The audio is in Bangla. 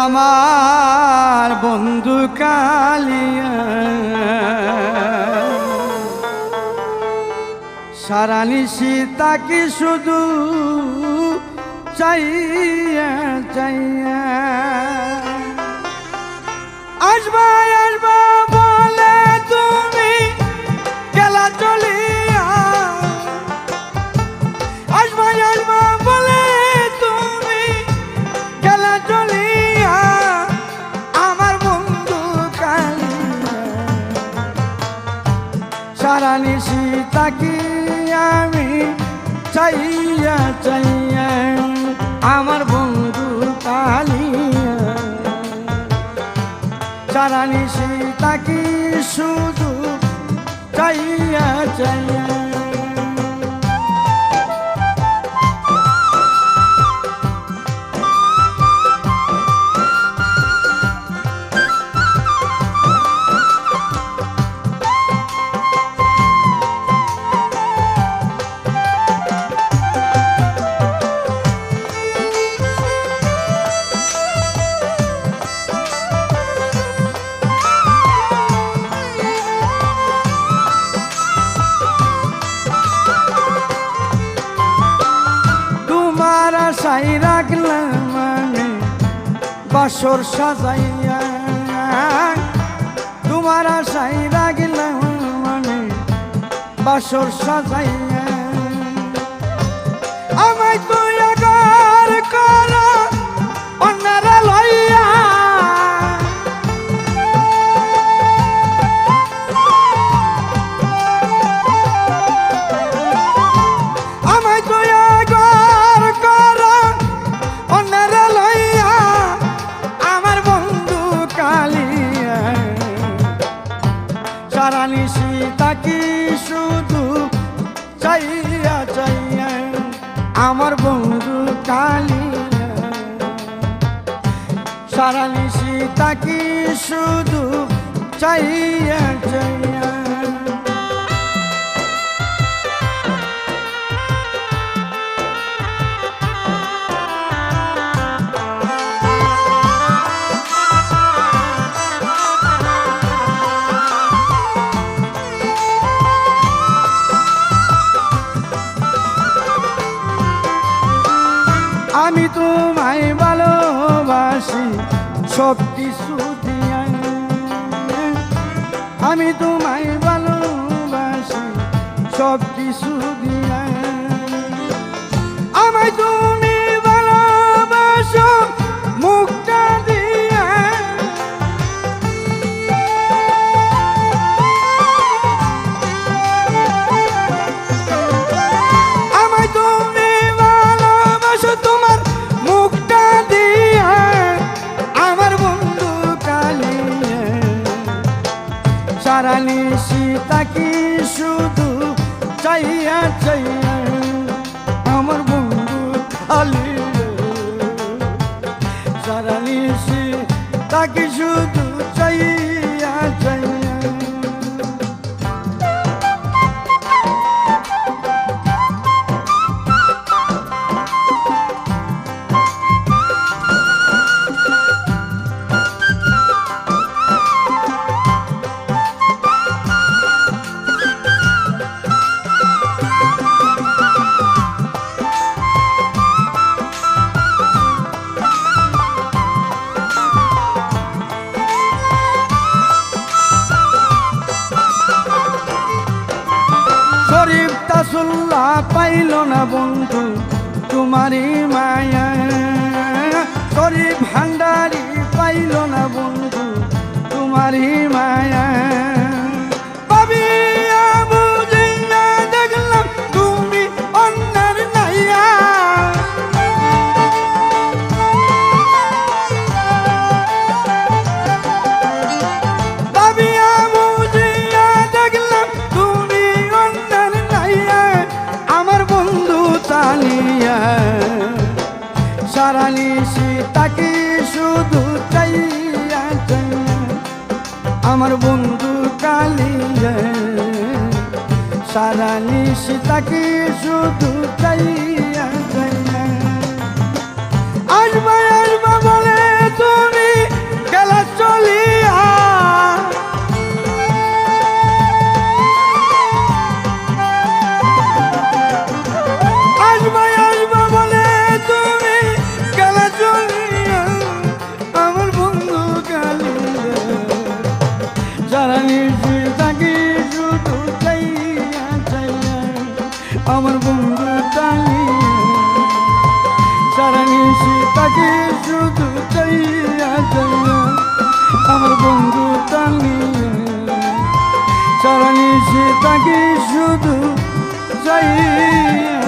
আমার বন্ধু কালিয়া। সীতা তাকে শুধু চাইয়া চাইয়া। আসবা চাইয়া চাইয়া আমার বন্ধু কালিয়া সারা নিশি তাকি শুধু চাইয়া চাইয়া তোমার আশাই রাখলাম আমি বাসর সাজাইয়া। তোমার আশাই রাখলাম আমি বাসর সাজাইয়া। আমায় তো তাকি শুধু চাইয়া চাইয়া আমার বন্ধু কালি সারা নিশি তাকি শুধু চাইয়া চাইয়া? আমি তোমায় ভালোবাসি সব কিছু দিয়া। আমি তোমায় ভালোবাসি সব কিছু দিয়া। চাইয়া তোমারই মায়া। করি ভান্ডারি পাইল না বন্ধু তোমারই আমার বন্ধু কালিয়ে সারা নিশি তাকে শুধু চাইয়া শুধু চাইয়া চাইয়া আমার বন্ধু টানিয়ে সারা নিশি তাকে শুধু চাইয়া